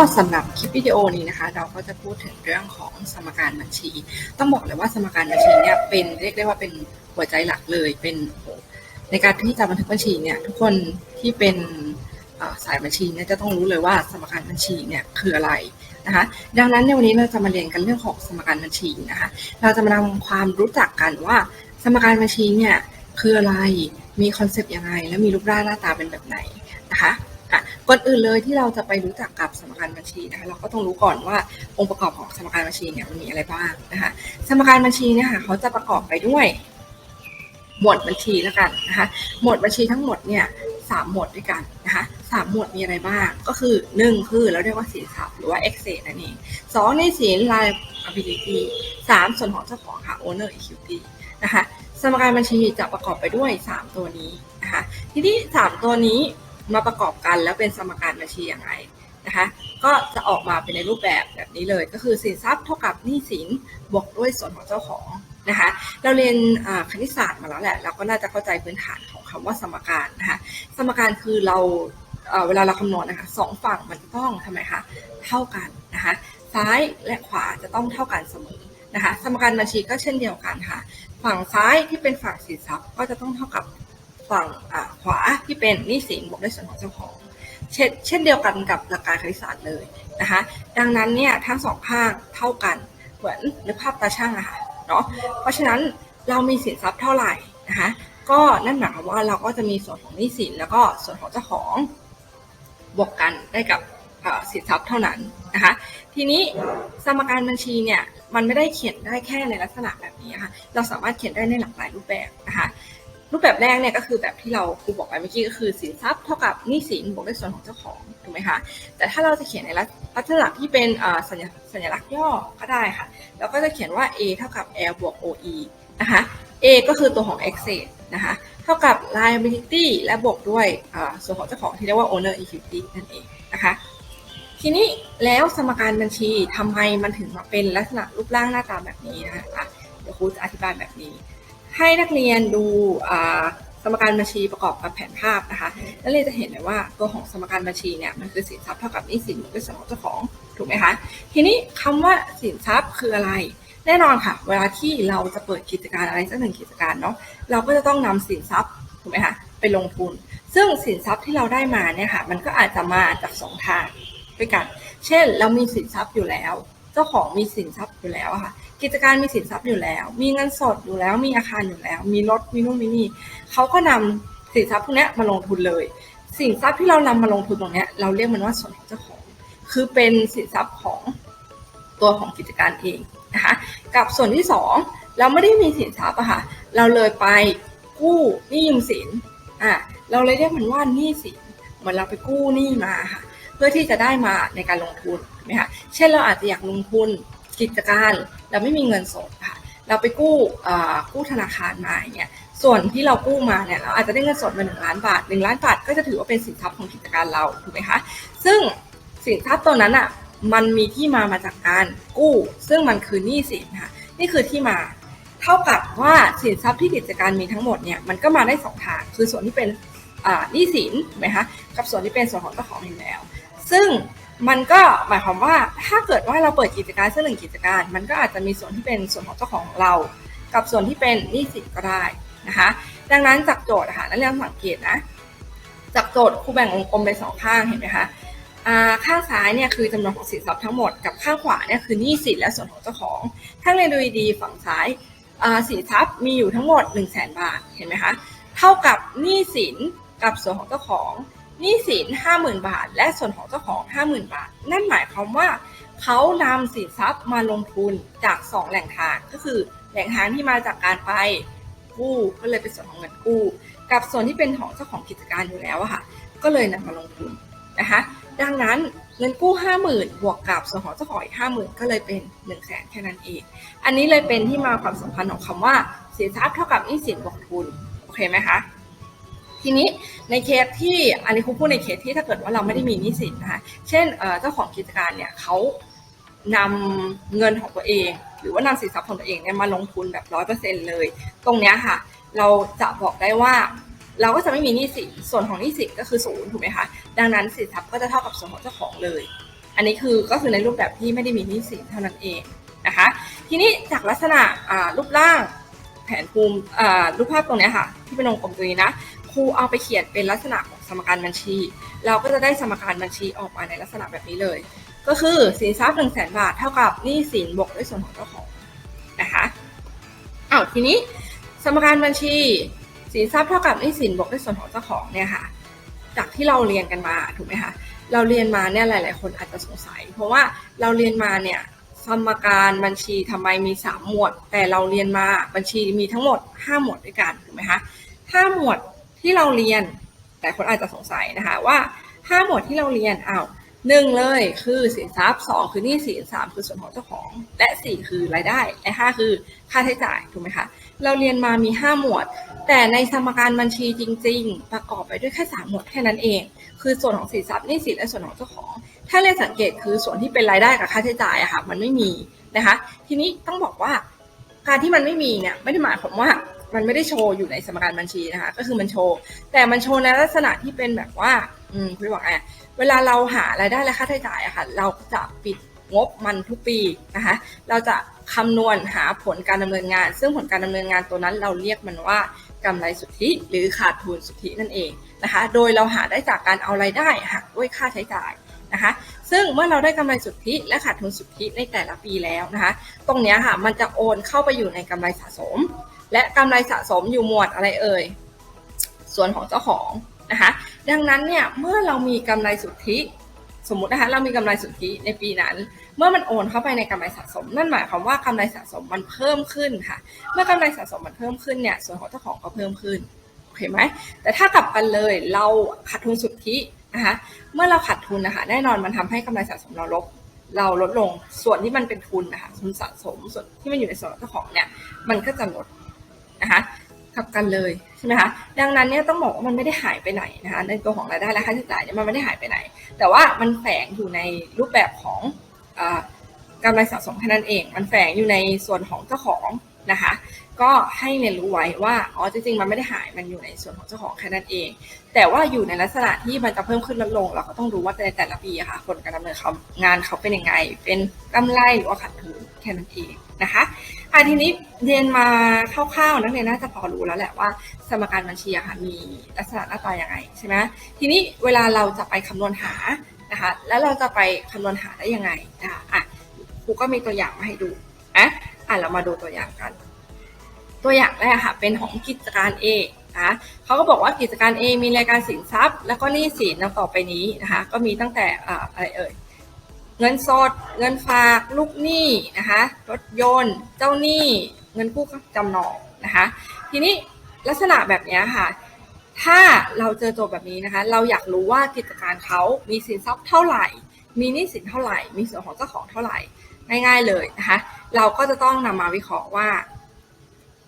็สำหรับคลิปวิดีโอนี้นะคะ เราก็จะพูดถึงเรื่องของสมการบัญชี ต้องบอกเลยว่าสมการบัญชีเนี่ยเป็นเรียกได้ว่าเป็นหัวใจหลักเลยเป็นในการที่จะบันทึกบัญชีเนี่ยทุกคนที่เป็นสายบัญชีเนี่ยจะต้องรู้เลยว่าสมการบัญชีเนี่ยคืออะไรนะคะดังนั้นในวันนี้เราจะมาเรียนกันเรื่องของสมการบัญชีนะคะ เราจะมาทำความรู้จักกันว่า สมการบัญชีเนี่ยคืออะไรมีคอนเซปต์ยังไง และมีรูปร่างหน้าตาเป็นแบบไหนนะคะ ก่อนอื่นเลยที่เราจะไปรู้จักกับสมการบัญชีนะคะเราก็ต้องรู้ก่อนว่าองค์ประกอบของสมการบัญชีเนี่ยมันมีอะไรบ้างนะคะสมการบัญชีเนี่ยค่ะเขาจะประกอบไปด้วย หมวดบัญชีแล้วกันนะคะหมวดบัญชีทั้งหมดเนี่ยสามหมวดด้วยกันนะคะสามหมวดมีอะไรบ้าง ก็คือหนึ่งคือเราเรียกว่าสินทรัพย์หรือว่า excess นั่นเองสองในสิน liability สามส่วนของเจ้าของค่ะ owner equity นะคะสมการบัญชีจะประกอบไปด้วย 3 ตัวนี้นะคะทีนี้ 3 ตัวนี้ มาประกอบกันแล้วเป็นสมการบัญชีอย่างไรนะคะก็จะออกมาเป็นในรูปแบบแบบนี้เลยก็คือสินทรัพย์เท่ากับหนี้สินบวกด้วยส่วนของเจ้าของนะคะเราเรียนคณิตศาสตร์มาแล้วแหละเราก็น่าจะเข้าใจพื้นฐานของคำว่าสมการนะคะสมการคือเราเอ่อเวลาเราคำนวณนะคะสองฝั่งมันจะต้องทำไมคะเท่ากันนะคะซ้ายและขวาจะต้องเท่ากันเสมอนะคะสมการบัญชีก็เช่นเดียวกันค่ะ ฝั่งซ้ายที่เป็นฝั่งสินทรัพย์ก็จะต้องเท่ากับ ฝั่งขวาที่เป็นหนี้สินบวกด้วยส่วนของเจ้าของ เช่นเช่นเดียวกันกับหลักการคณิตศาสตร์เลยนะคะดังนั้นเนี่ยทั้งสองข้างเท่ากันเหมือนนึกภาพตาช่างอะค่ะเนาะเพราะฉะนั้นเรามีสินทรัพย์เท่าไหร่นะคะก็นั่นหมายความว่าเราก็จะมีส่วนของหนี้สินแล้วก็ส่วนของเจ้าของบวกกันได้กับสินทรัพย์เท่านั้นนะคะทีนี้สมการบัญชีเนี่ยมันไม่ได้เขียนได้แค่ในลักษณะแบบนี้ค่ะเราสามารถเขียนได้ในหลากหลายรูปแบบนะคะ รูปแบบแรกเนี่ยก็คือแบบที่เราครูบอกไปเมื่อกี้ก็คือสินทรัพย์เท่ากับหนี้สินบวกด้วยส่วนของเจ้าของถูกไหมคะแต่ถ้าเราจะเขียนในลักษณะที่เป็นสัญสัญลักษณ์ย่อก็ได้ค่ะเราก็จะเขียนว่า a เท่ากับ l บวก oe นะคะ a ก็คือตัวของ excess นะคะเท่ากับ liability และบวกด้วยส่วนของเจ้าของที่เรียกว่า owner equity นั่นเองนะคะทีนี้แล้วสมการบัญชีทำไมมันถึงมาเป็นลักษณะรูปร่างหน้าตาแบบนี้นะคะเดี๋ยวครูจะอธิบายแบบนี้ ให้นักเรียนดูสมการบัญชีประกอบกับแผนภาพนะคะนักเรียนจะเห็นเลยว่าตัวของสมการบัญชีเนี่ยมันคือสินทรัพย์เท่ากับหนี้สินด้วยส่วนของเจ้าของถูกไหมคะทีนี้คำว่าสินทรัพย์คืออะไร แน่นอนค่ะ เวลาที่เราจะเปิดกิจการอะไรสักหนึ่งกิจการเนาะเราก็จะต้องนำสินทรัพย์ถูกไหมคะไปลงทุน ซึ่งสินทรัพย์ที่เราได้มาเนี่ยค่ะมันก็อาจจะมาจากสองทางด้วยกัน เช่น เรามีสินทรัพย์อยู่แล้ว เจ้าของมีสินทรัพย์อยู่แล้วค่ะ กิจการมีสินทรัพย์อยู่แล้ว มีเงินสดอยู่แล้ว มีอาคารอยู่แล้ว มีรถ มีนู่นมีนี่เขาก็นำสินทรัพย์พวกนี้มาลงทุนเลย สินทรัพย์ที่เรานำมาลงทุนตรงนี้เราเรียกมันว่าส่วนของเจ้าของ คือเป็นสินทรัพย์ของตัวของกิจการเองนะคะกับส่วนที่สองเราไม่ได้มีสินทรัพย์อะค่ะเราเลยไปกู้หนี้ยืมสินอะเราเลยเรียกมันว่าหนี้สินเหมือนเราไปกู้หนี้มาค่ะเพื่อที่จะได้มาในการลงทุนใช่ไหมคะเช่นเราอาจจะอยากลงทุนกิจการ เราไม่มีเงินสดค่ะเราไปกู้กู้ธนาคารมาเนี่ยส่วนที่เรากู้มาเนี่ยเราอาจจะได้เงินสดมาหนึ่งล้านบาทหนึ่งล้านบาทก็จะถือว่าเป็นสินทรัพย์ของกิจการเราถูกไหมคะซึ่งสินทรัพย์ตัวนั้นอะมันมีที่มามาจากการกู้ ซึ่งมันคือหนี้สินค่ะนี่คือที่มาเท่ากับว่าสินทรัพย์ที่กิจการมีทั้งหมดเนี่ยมันก็มาได้สองทางคือส่วนที่เป็นหนี้สินถูกไหมคะกับส่วนที่เป็นส่วนของเจ้าของอยู่แล้ว ซึ่ง มันก็หมายความว่าถ้าเกิดว่าเราเปิดกิจการสักหนึ่งกิจการ มันก็อาจจะมีส่วนที่เป็นส่วนของเจ้าของเรา กับส่วนที่เป็นหนี้สินก็ได้นะคะ ดังนั้นจากโจทย์นะคะนักเรียนสังเกตนะจากโจทย์ครูแบ่งวงกลมเป็นสองข้างเห็นไหมคะข้างซ้ายเนี่ยคือจำนวนของสินทรัพย์ทั้งหมดกับข้างขวาเนี่ยคือหนี้สินและส่วนของเจ้าของ ถ้าเรียนดูดีฝั่งซ้ายสินทรัพย์มีอยู่ทั้งหมด 1 0 0 0 0แบาทเห็นไหมคะเท่ากับหนี้สินกับส่วนของเจ้าของ หนี้สิน50,000 บาท และส่วนของเจ้าของ 50,000 บาท นั่นหมายความว่าเขานำสินทรัพย์มาลงทุนจาก 2 แหล่งทาง ก็คือแหล่งทางที่มาจากการไปกู้ก็เลยเป็นส่วนของเงินกู้ กับส่วนที่เป็นของเจ้าของกิจการอยู่แล้วอะค่ะ ก็เลยนำมาลงทุนนะคะดังนั้นเงินกู้ 50,000 บวกกับส่วนของเจ้าของอีก50,000 ก็เลยเป็น 1 0 0 0 0แสนแค่นั้นเอง อันนี้เลยเป็นที่มาความสัมพันธ์ของคำว่าสินทรัพย์เท่ากับหนี้สินบวกทุน โอเคไหมคะ ทีนี้ในเคสที่อันนี้ครูพูดในเคสที่ถ้าเกิดว่าเราไม่ได้มีนี้สินนะคะเช่นเจ้าของกิจการเนี่ยเขานำเงินของตัวเอง หรือว่านำสินทรัพย์ของตัวเองเนี่ยมาลงทุนแบบร้อยเปอร์เซ็นเลย ตรงเนี้ยค่ะ เราจะบอกได้ว่า เราก็จะไม่มีนี้สินส่วนของนี้สินก็คือศูนย์ถูกไหมคะดังนั้นสินทรัพย์ก็จะเท่ากับส่วนของเจ้าของเลย อันนี้คือก็คือในรูปแบบที่ไม่ได้มีนี้สินเท่านั้นเองนะคะทีนี้จากลักษณะรูปร่างแผนภูมิรูปภาพตรงนี้ค่ะ ที่เป็นวงกลมตรงนี้นะ ครูเอาไปเขียนเป็นลักษณะของสมการบัญชี เราก็จะได้สมการบัญชีออกมาในลักษณะแบบนี้เลย ก็คือสินทรัพย์หนึ่งแสนบาทเท่ากับหนี้สินบวกด้วยส่วนของเจ้าของนะคะอ้าวทีนี้สมการบัญชี สินทรัพย์เท่ากับหนี้สินบวกด้วยส่วนของเจ้าของเนี่ยค่ะ จากที่เราเรียนกันมาถูกไหมคะเราเรียนมาเนี่ยหลาย ๆ คนอาจจะสงสัย เพราะว่าเราเรียนมาเนี่ยสมการบัญชีทำไมมี3หมวด แต่เราเรียนมาบัญชีมีทั้งหมด 5 หมวดด้วยกันถูกไหมคะห้าหมวด ที่เราเรียนแต่คนอาจจะสงสัยนะคะว่า 5 หมวดที่เราเรียนอ้าวหนึ่งเลยคือสินทรัพย์สองคือหนี้สินสามคือส่วนของเจ้าของ และสี่คือรายได้และห้าคือค่าใช้จ่ายถูกไหมคะเราเรียนมามี5หมวด แต่ในสมการบัญชีจริง ๆ ประกอบไปด้วยแค่3หมวดแค่นั้นเอง คือส่วนของสินทรัพย์หนี้สินและส่วนของเจ้าของ ถ้าเรียนสังเกตคือส่วนที่เป็นรายได้กับค่าใช้จ่ายอะค่ะมันไม่มีนะคะ ทีนี้ต้องบอกว่าการที่มันไม่มีเนี่ยไม่ได้หมายความว่า มันไม่ได้โชว์อยู่ในสมการบัญชีนะคะ ก็คือมันโชว์ แต่มันโชว์ในลักษณะที่เป็นแบบว่า อืมคุณบอกไงเวลาเราหารายได้และค่าใช้จ่ายอะค่ะ เราจะปิดงบมันทุกปีนะคะ เราจะคำนวณหาผลการดำเนินงาน ซึ่งผลการดำเนินงานตัวนั้น เราเรียกมันว่ากำไรสุทธิ หรือขาดทุนสุทธินั่นเองนะคะ โดยเราหาได้จากการเอารายได้หักด้วยค่าใช้จ่ายนะคะ ซึ่งเมื่อเราได้กำไรสุทธิและขาดทุนสุทธิในแต่ละปีแล้วนะคะ ตรงนี้ค่ะมันจะโอนเข้าไปอยู่ในกำไรสะสม และกำไรสะสมอยู่หมวดอะไรเอ่ย ส่วนของเจ้าของนะคะ ดังนั้นเนี่ยเมื่อเรามีกำไรสุทธิ สมมตินะคะเรามีกำไรสุทธิในปีนั้น เมื่อมันโอนเข้าไปในกำไรสะสม นั่นหมายความว่ากำไรสะสมมันเพิ่มขึ้นค่ะ เมื่อกำไรสะสมมันเพิ่มขึ้นเนี่ยส่วนของเจ้าของก็เพิ่มขึ้นโอเคไหมแต่ถ้ากลับกันเลยเราขาดทุนสุทธินะคะเมื่อเราขาดทุนนะคะแน่นอนมันทำให้กำไรสะสมเราลดเราลดลงส่วนที่มันเป็นทุนนะคะทุนสะสมส่วนที่มันอยู่ในส่วนของเจ้าของเนี่ยมันก็จะลด นะคะกลับกันเลยใช่ไหมคะดังนั้นเนี่ยต้องบอกว่ามันไม่ได้หายไปไหนนะคะในตัวของรายได้และค่าใช้จ่ายเนี่ยมันไม่ได้หายไปไหน แต่ว่ามันแฝงอยู่ในรูปแบบของอกำไรสะสมแค่นั้นเอง มันแฝงอยู่ในส่วนของเจ้าของนะคะ ก็ให้เรียนรู้ไว้ว่าอ๋อจริงๆมันไม่ได้หายมันอยู่ในส่วนของเจ้าของแค่นั้นเอง แต่ว่าอยู่ในลักษณะที่มันจะเพิ่มขึ้นลดลง เราก็ต้องรู้ว่าในแต่ละปีอะค่ะผลการดำเนินงานเขาเป็นยังไง เป็นกำไรหรือว่าขาดทุน แค่นั้นเองนะคะอะทีนี้เรียนมาคร่าวๆนักเรียนน่าจะพอรู้แล้วแหละว่า สมการบัญชีอะค่ะมีลักษณะหน้าตายังไงใช่ไหมทีนี้เวลาเราจะไปคำนวณหานะคะ แล้วเราจะไปคำนวณหาได้ยังไงนะคะอะครูก็มีตัวอย่างมาให้ดูอะอะเรามาดูตัวอย่างกัน ตัวอย่างแรกค่ะเป็นของกิจการ A นะเขาก็บอกว่ากิจการ A มีรายการสินทรัพย์ แล้วก็หนี้สินต่อไปนี้นะคะ ก็มีตั้งแต่อะไรเอ่ย เงินสด เงินฝากลูกหนี้นะคะรถยนต์ เจ้าหนี้ เงินกู้จำนองนะคะทีนี้ลักษณะแบบนี้ค่ะ ถ้าเราเจอโจทย์แบบนี้นะคะ เราอยากรู้ว่ากิจการเขามีสินทรัพย์เท่าไหร่ มีหนี้สินเท่าไหร่ มีส่วนของเจ้าของเท่าไหร่ ง่ายๆเลยนะคะ เราก็จะต้องนำมาวิเคราะห์ว่า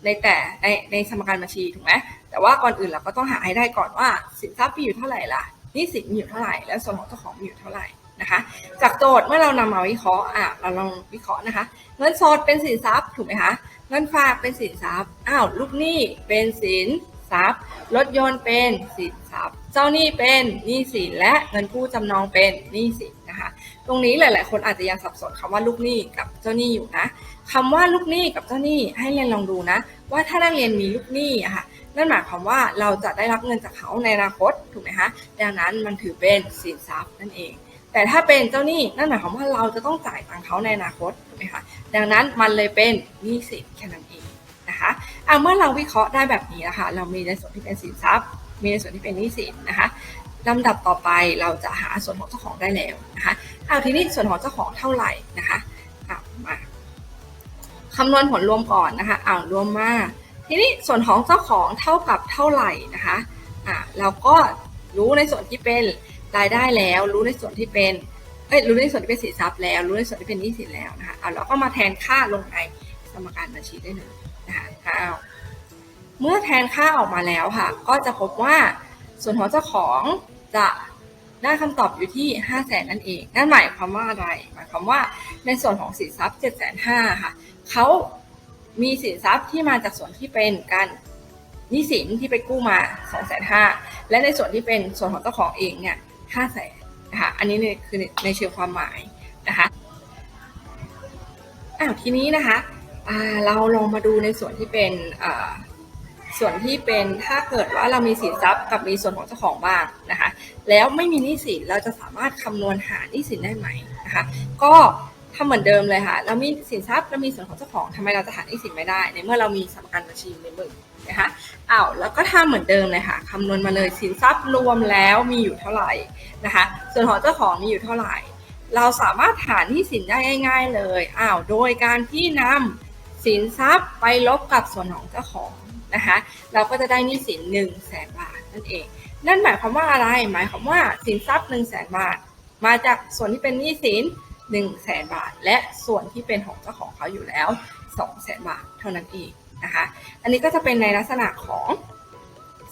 ในแต่ในในสมการบัญชีถูกไหมแต่ว่าก่อนอื่นเราก็ต้องหาให้ได้ก่อนว่า สินทรัพย์มีอยู่เท่าไหร่ล่ะหนี้สินมีอยู่เท่าไหร่ แล้วส่วนของเจ้าของมีอยู่เท่าไหร่ นะคะ จากโจทย์เมื่อเรานำมาวิเคราะห์อะเราลองวิเคราะห์นะคะ เงินสดเป็นสินทรัพย์ถูกไหมคะ เงินฝากเป็นสินทรัพย์ อ้าวลูกหนี้เป็นสินทรัพย์ รถยนต์เป็นสินทรัพย์ เจ้าหนี้เป็นหนี้สินและเงินกู้จำนองเป็นหนี้สินนะคะ ตรงนี้หลาย ๆ คนอาจจะยังสับสนคำว่าลูกหนี้กับเจ้าหนี้อยู่นะคำว่าลูกหนี้กับเจ้าหนี้ให้เรียนลองดูนะ ว่าถ้านักเรียนมีลูกหนี้อะค่ะนั่นหมายความว่าเราจะได้รับเงินจากเขาในอนาคตถูกไหมคะดังนั้นมันถือเป็นสินทรัพย์นั่นเอง แต่ถ้าเป็นเจ้าหนี้นั่นหมายความว่าเราจะต้องจ่ายตังเขาในอนาคตถูกไหมคะดังนั้นมันเลยเป็นหนี้สินแค่นั้นเองนะคะอะเมื่อเราวิเคราะห์ได้แบบนี้นะคะเรามีในส่วนที่เป็นสินทรัพย์ มีในส่วนที่เป็นหนี้สินนะคะลำดับต่อไปเราจะหาส่วนของเจ้าของได้แล้วนะคะเอาทีนี้ส่วนของเจ้าของเท่าไหร่นะคะเอามาคำนวณผลรวมก่อนนะคะเอารวมมาทีนี้ส่วนของเจ้าของเท่ากับเท่าไหร่นะคะอะเราก็รู้ในส่วนที่เป็น รายได้แล้ว รู้ในส่วนที่เป็นเอ้ยรู้ในส่วนที่เป็นสินทรัพย์แล้ว รู้ในส่วนที่เป็นหนี้สินแล้วนะคะเอาเราก็มาแทนค่าลงในสมการบัญชีได้เลยนะคะเอาเมื่อแทนค่าออกมาแล้วค่ะ ก็จะพบว่าส่วนของเจ้าของจะได้คำตอบอยู่ที่ 5 0 0แสนนั่นเอง นั่นหมายความว่าอะไร หมายความว่าในส่วนของสินทรัพย์7 5 0 0 0ค่ะ เขามีสินทรัพย์ที่มาจากส่วนที่เป็นการหนี้สินที่ไปกู้มา2 5 0 0 0และในส่วนที่เป็นส่วนของเจ้าของเองเนี่ย 5 0 0แสนนะคะอันนี้เนี่ยคือในเชิงความหมายนะคะอ้าวทีนี้นะคะเราลองมาดูในส่วนที่เป็นส่วนที่เป็นถ้าเกิดว่าเรามีสินทรัพย์กับมีส่วนของเจ้าของบ้างนะคะ แล้วไม่มีหนี้สินเราจะสามารถคำนวณหาหนี้สินได้ไหมนะคะ ก็ทำเหมือนเดิมเลยค่ะ เรามีสินทรัพย์เรามีส่วนของเจ้าของทำไมเราจะหาหนี้สินไม่ได้ ในเมื่อเรามีสมการบัญชีในมือ นะคะอ้าวแล้วก็ทำเหมือนเดิมเลยค่ะคำนวณมาเลยสินทรัพย์รวมแล้วมีอยู่เท่าไหร่นะคะ ส่วนของเจ้าของมีอยู่เท่าไหร่ เราสามารถหาหนี้สินได้ง่าย ๆเลยอ้าวโดยการที่นำสินทรัพย์ไปลบกับส่วนของเจ้าของนะคะ เราก็จะได้นี้สิน1นึ่งแสนบาทนั่นเอง นั่นหมายความว่าอะไร หมายความว่าสินทรัพย์1นึ่งแสนบาท มาจากส่วนที่เป็นหนี้สิน1นึ่งแสนบาท และส่วนที่เป็นของเจ้าของเขาอยู่แล้ว2องแสนบาทเท่านั้นเอง นะคะ อันนี้ก็จะเป็นในลักษณะของ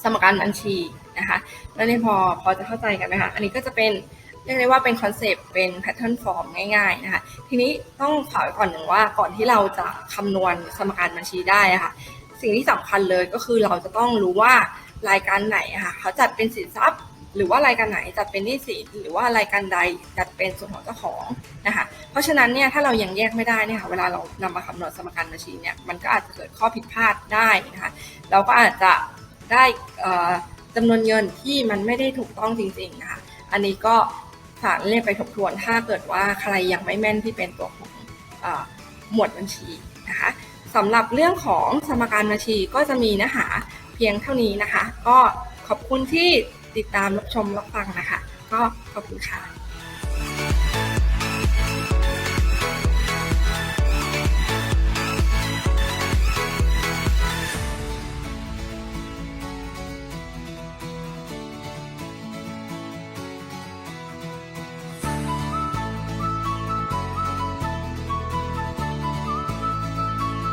สมการบัญชีนะคะแล้วนี่พอพอจะเข้าใจกันไหมคะ อันนี้ก็จะเป็นเรียกได้ว่าเป็นคอนเซปต์เป็นแพทเทิร์นฟอร์มง่ายๆนะคะ ทีนี้ต้องขอไว้ก่อนหนึ่งว่าก่อนที่เราจะคำนวณสมการบัญชีได้ะค่ะ สิ่งที่สำคัญเลยก็คือเราจะต้องรู้ว่ารายการไหนะค่ะเขาจัดเป็นสินทรัพย์ หรือว่ารายการไหนจัดเป็นหนี้สินหรือว่ารายการใดจัดเป็นส่วนของเจ้าของนะคะเพราะฉะนั้นเนี่ยถ้าเรายังแยกไม่ได้เนี่ยค่ะเวลาเรานำมาคำนวณสมการบัญชีเนี่ยมันก็อาจจะเกิดข้อผิดพลาดได้นะคะเราก็อาจจะได้เอ่อจำนวนเงินที่มันไม่ได้ถูกต้องจริงๆนะคะอันนี้ก็ฝากเรียกไปทบทวนถ้าเกิดว่าใครยังไม่แม่นที่เป็นตัวของอหมวดบัญชีนะคะสำหรับเรื่องของสมการบัญชีก็จะมีเนื้อหาเพียงเท่านี้นะคะ ก็ขอบคุณที่ ติดตามรับชมรับฟังนะคะ ก็ขอบคุณค่ะ